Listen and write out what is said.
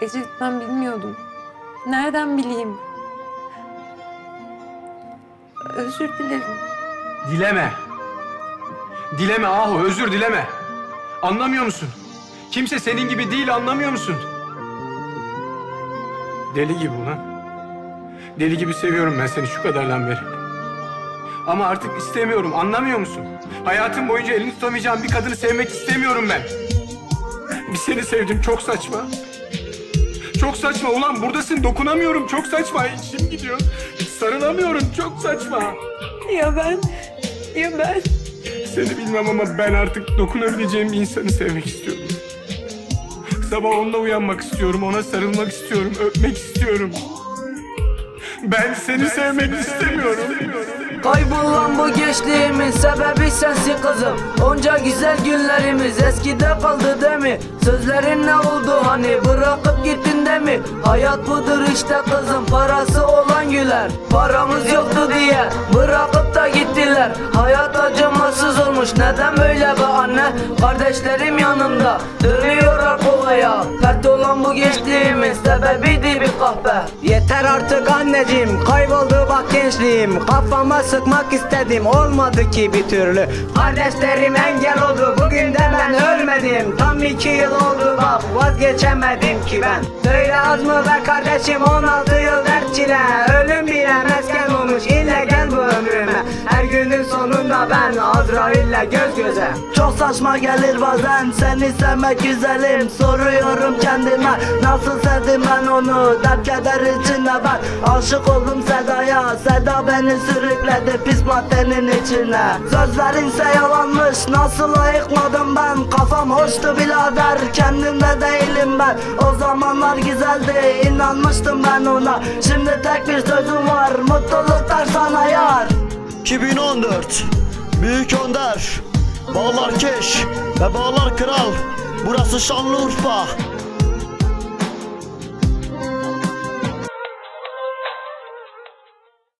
Ecevit ben bilmiyordum. Nereden bileyim? Özür dilerim. Dileme. Dileme Ahu, özür dileme. Anlamıyor musun? Kimse senin gibi değil, anlamıyor musun? Deli gibi ulan. Deli gibi seviyorum ben seni şu kadardan beri. Ama artık istemiyorum, anlamıyor musun? Hayatım boyunca elini tutamayacağım bir kadını sevmek istemiyorum ben. Bir seni sevdim, çok saçma. Çok saçma ulan, buradasın, dokunamıyorum, çok saçma. İçim gidiyor. Sarılamıyorum, çok saçma. Ya ben? Ya ben? Seni bilmem ama ben artık dokunabileceğim insanı sevmek istiyorum. Sabah onunla uyanmak istiyorum, ona sarılmak istiyorum, öpmek istiyorum. Ben seni sevmek istemiyorum. Kaybolan bu gençliğimin sebebi sensin kızım. Onca güzel günlerimiz eskide kaldı değil mi? Sözlerin ne oldu hani? Bırakıp gittin de mi? Hayat budur işte kızım parası olan güler. Paramız yoktu diye bırakıp da gittiler. Hayat acımasız olmuş neden böyle be anne? Kardeşlerim yanımda dönüyorlar kovaya. Pert olan bu gençliğimin sebebiydi bir kahpe. Yeter artık anneciğim kayboldu gençliğim Kafama sıkmak istedim. Olmadı ki bir türlü. Kardeşlerim engel oldu. Bugün de ben ölmedim. Tam iki yıl oldu. Bak vazgeçemedim ki ben. Böyle az mı be kardeşim? 16 yıl dert çile. Ölüm bile mesken Göz göze. Çok saçma gelir bazen. Seni sevmek güzelim. Soruyorum kendime nasıl sevdim ben onu? Dert keder içinde ben aşık oldum Seda'ya. Seda beni sürükledi pis maddenin içine. Sözlerinse yalanmış. Nasıl ayıkmadım ben? Kafam hoştu birader. Kendimde değilim ben. O zamanlar güzeldi. İnanmıştım ben ona. Şimdi tek bir sözüm var. Mutluluklar sana yar. 2014 Büyük Önder Bağlar Keş ve Bağlar Kral. Burası Şanlıurfa